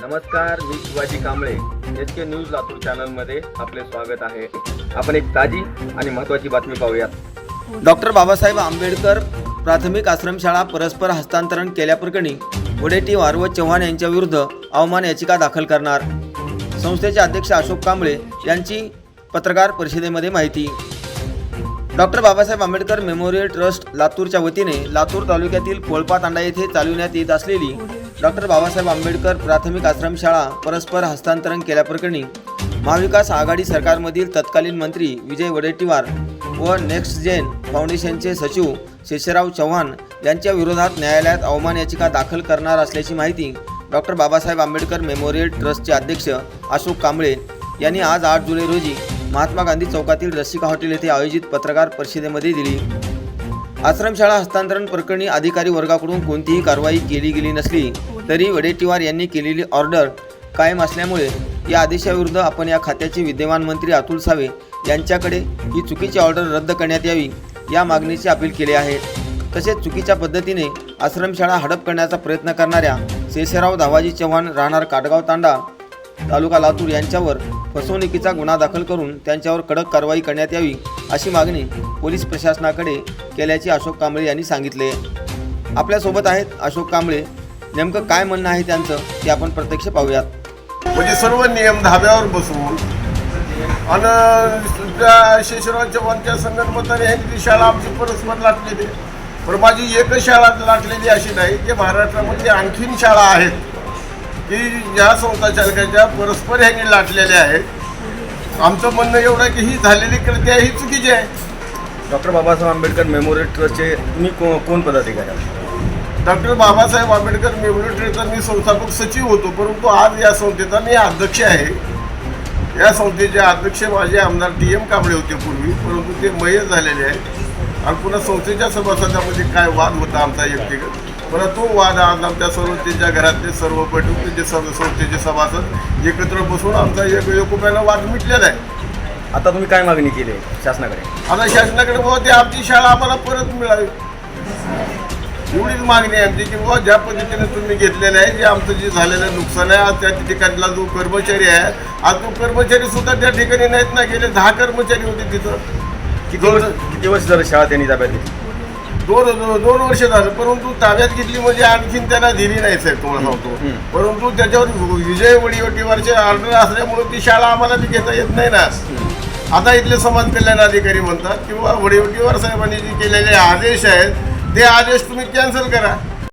नमस्कार मी Shivaji Kamble. H K news Latur चॅनलमध्ये आपले स्वागत आहे. आपण एक ताजी आणि महत्त्वाची बातमी पाहूयात. डॉक्टर बाबासाहेब आंबेडकर प्राथमिक आश्रमशाळा परस्पर हस्तांतरण केल्याप्रकरणी वडेट्टीवार व चव्हाण यांच्या विरुद्ध अवमान याचिका दाखल करणार. संस्थेचे अध्यक्ष अशोक कांबळे यांची पत्रकार परिषदेमध्ये माहिती. Doctor Babasaheb Ambedkar memorial trust लातूरच्या वतीने लातूर तालुक्यातील कोळपा तांडा येथे चालविण्यात येत असलेली डॉक्टर बाबासाहेब आंबेडकर प्राथमिक आश्रमशाळा परस्पर हस्तांतरण केल्याप्रकरणी महाविकास आघाडी सरकारमधील तत्कालीन मंत्री विजय वडेट्टीवार व नेक्स्ट जेन फाउंडेशनचे सचिव शेषराव चव्हाण यांच्या विरोधात न्यायालयात अवमान याचिका दाखल करणार असल्याची माहिती डॉक्टर बाबासाहेब आंबेडकर मेमोरियल ट्रस्टचे अध्यक्ष अशोक कांबळे यांनी आज आठ जुलै रोजी महात्मा गांधी चौकातील रसिका हॉटेल येथे आयोजित पत्रकार परिषदेमध्ये दिली. आश्रमशाळा हस्तांतरण प्रकरणी अधिकारी वर्गाकडून कोणतीही कारवाई केली गेली नसली तरी वडेट्टीवार यांनी केलेली ऑर्डर कायम असल्यामुळे या आदेशाविरुद्ध आपण या खात्याचे विद्यमान मंत्री अतुल सावे यांच्याकडे ही चुकीची ऑर्डर रद्द करण्यात यावी या मागणीचे अपील केले आहे. तसेच चुकीच्या पद्धतीने आश्रमशाळा हडप करण्याचा प्रयत्न करणाऱ्या शेषराव धावाजी चव्हाण राहणार काटगाव तांडा तालुका लातूर यांच्यावर फसवणुकीचा गुन्हा दाखल करून त्यांच्यावर कडक कारवाई करण्यात यावी अशी मागणी पोलीस प्रशासनाकडे केल्याचे अशोक कांबळे यांनी सांगितले. आपल्यासोबत आहेत अशोक कांबळे. नेमकं काय म्हणणं आहे त्यांचं ते आपण प्रत्यक्ष पाहूयात. म्हणजे सर्व नियम धाब्यावर बसवून आणि त्या शेषराव चव्हाणच्या संगणमताने ह्यांनी ती शाळा आमची परस्पर लाटलेली आहे. पण माझी एकच शाळा लाटलेली अशी नाही की महाराष्ट्रामध्ये आणखीन शाळा आहेत. की ज्या संस्था चालकाच्या परस्पर ह्यांनी लाटलेल्या आहेत. आमचं म्हणणं एवढं आहे की ही झालेली कृती आहे ही चुकीची आहे. डॉक्टर बाबासाहेब आंबेडकर मेमोरियल ट्रस्टचे तुम्ही को कोण पदाधिकारी आहात? डॉक्टर बाबासाहेब आंबेडकर मेमोरिटरीचा मी संस्थापक सचिव होतो परंतु आज या संस्थेचा मी अध्यक्ष आहे. या संस्थेचे अध्यक्ष माझे आमदार टी एम कांबळे होते पूर्वी परंतु ते मयत झालेले आहेत. आणि पुन्हा संस्थेच्या सभासदामध्ये काय वाद होता आमचा व्यक्तिगत? परंतु वाद आज आमच्या सर्व त्यांच्या घरातले सर्व पैठून त्यांचे सर्व संस्थेचे सभासद एकत्र बसून आमचा एक एकोप्यानं वाद मिटलेला आहे. आता तुम्ही काय मागणी केली आहे शासनाकडे? आता शासनाकडे बाबा ते आमची शाळा आम्हाला परत मिळावी. एवढीच मागणी आहे आमची की बाबा ज्या पद्धतीने तुम्ही घेतलेलं आहे जे आमचं जे झालेलं नुकसान आहे आज त्या ठिकाणला जो कर्मचारी आहे आज तो कर्मचारी सुद्धा त्या ठिकाणी नाहीत ना गेले दहा कर्मचारी होते तिथं. किती वर्ष किती वर्ष झालं शाळा त्यांनी ताब्यात घेतली? दोन दोन- वर्ष झालं परंतु ताब्यात घेतली म्हणजे आणखीन त्याला दिली नाही साहेब तुम्हाला सांगतो. परंतु त्याच्यावर विजय वडीवटीवरचे ऑर्डर असल्यामुळे ती शाळा आम्हाला बी घेता येत नाही ना. आता इथले समाज कल्याण अधिकारी म्हणतात की बाबा वडीवटीवर साहेबांनी जे केलेले आदेश आहेत ते आदेश तुम्ही कॅन्सल करा.